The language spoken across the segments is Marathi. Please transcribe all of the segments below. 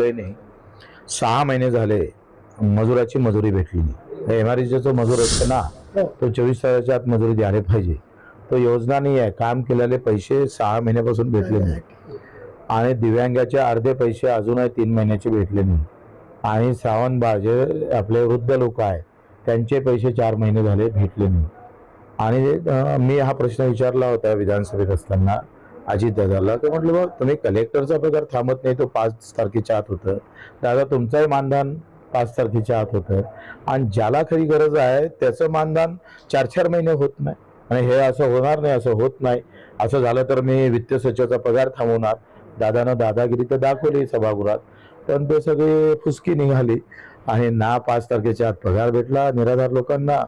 सहा महिने झाले मजुराची मजुरी भेटली नाही. एम आर जो मजूर असतो ना तो चोवीस तासाच्या आत मजुरी द्यायला पाहिजे. तो योजना नाही आहे. काम केलेले पैसे सहा महिन्यापासून भेटले नाही. आणि दिव्यांगाचे अर्धे पैसे अजूनही तीन महिन्याचे भेटले नाही. आणि श्रावण जे आपले वृद्ध लोक आहे त्यांचे पैसे चार महिने झाले भेटले नाही. आणि मी हा प्रश्न विचारला होता विधानसभेत असताना. अजित दादाला तर म्हटलं बघ तुम्ही कलेक्टरचा पगार थांबत नाही तो पाच तारखेच्या आत होतं. दादा तुमचंही मानधन पाच तारखेच्या आत होतं. आणि ज्याला खरी गरज आहे त्याचं मानधन चार चार महिने होत नाही. आणि हे असं होणार नाही असं होत नाही. असं झालं तर मी वित्त सचिवाचा पगार थांबवणार. दादानं दादागिरी तर दाखवली सभागृहात. पण ते सगळी फुसकी निघाली. आणि ना पाच तारखेच्या आत पगार भेटला निराधार लोकांना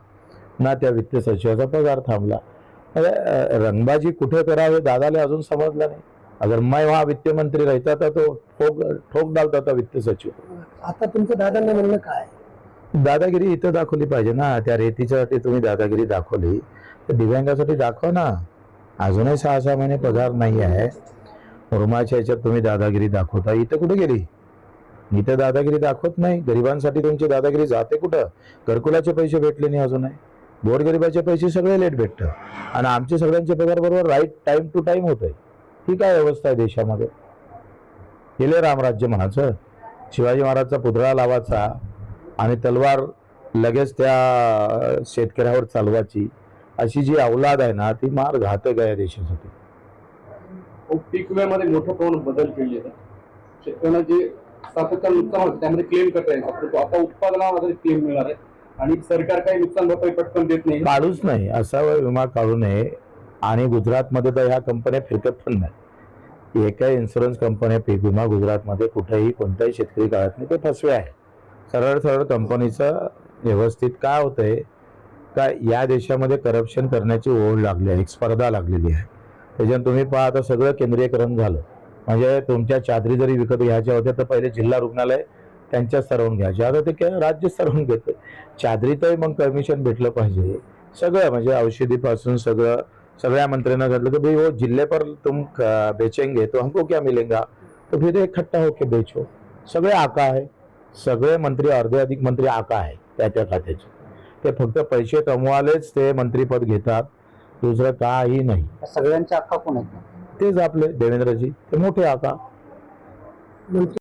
ना त्या वित्त सचिवाचा पगार थांबला. रंगबाजी कुठे करावे? दादाला अजून समजलं नाही. अगर मैं वहाँ वित्त मंत्री रहता था तो ठोक ठोक डालता था वित्त सचिव. आता तुमचं दादांना म्हणणं काय दादागिरी इथं दाखवली पाहिजे ना. त्या रेतीच्यासाठी तुम्ही दादागिरी दाखवली. तर दिव्यांगासाठी दाखवा ना. अजूनही सहा सहा महिने पगार नाही आहे. रुमाच्या ह्याच्यात तुम्ही दादागिरी दाखवता. इथं कुठे गेली? इथं दादागिरी दाखवत नाही. गरिबांसाठी तुमची दादागिरी जाते कुठं? घरकुलाचे पैसे भेटले नाही अजूनही. गोरगरिबाचे पैसे सगळे लेट भेटतं आणि आमचे सगळ्यांचे पगार बरोबर राईट टाइम टू टाइम होत आहे ही काय व्यवस्था आहे देशामध्ये? गेले रामराज्य म्हणायचं. शिवाजी महाराजचा पुतळा लावायचा आणि तलवार लगेच त्या शेतकऱ्यावर चालवायची अशी जी अवलाद आहे ना ती मार घातक आहे देशासाठी. पीक विम्यामध्ये मोठ्या प्रमाणात बदल केले आहेत. शेतकऱ्यांना जे सातत्यानं नुकसान होतं त्यामध्ये क्लेम करता येईल. आता उत्पादनामध्ये क्लेम मिळणार आहे. आणि सरकार काही नुकसान भरपाई पटकन देत नाही. काढूच नाही. असा विमा काढू नये. आणि गुजरातमध्ये तर ह्या कंपन्या फिरकत पण नाही एका इन्शुरन्स कंपन्या पीक विमा गुजरातमध्ये कुठेही कोणताही शेतकरी काढत नाही ते फसवे आहे. सरळ सरळ कंपनीचं व्यवस्थित काय होतंय? का या देशामध्ये करप्शन करण्याची ओढ लागली आहे एक स्पर्धा लागलेली आहे. त्याच्यानं तुम्ही पहा आता सगळं केंद्रीयकरण झालं. म्हणजे तुमच्या चादरी जरी विकत घ्यायच्या होत्या तर पहिले जिल्हा रुग्णालय त्यांच्या स्तरावरून घ्यायचे आता ते काय राज्य स्तरावरून घेतं. चादरीतही मग कमिशन भेटलं पाहिजे. सगळं म्हणजे औषधीपासून सगळं सगळ्या मंत्र्यांना घडलं की भाई वो जिले पर तुम बेचेंगे तो हमको क्या मिलेगा? तो फिर इकट्ठा होके बेचो. सगळे आका आहे. सगळे मंत्री अर्धे अधिक मंत्री आका आहे त्या त्या खात्याचे. ते फक्त पैसे कमवालेच ते मंत्रीपद घेतात. दुसरं काही नाही. सगळ्यांचे अख्खा कोण आहेत? तेच आपले देवेंद्रजी. ते मोठे आका. मंत्री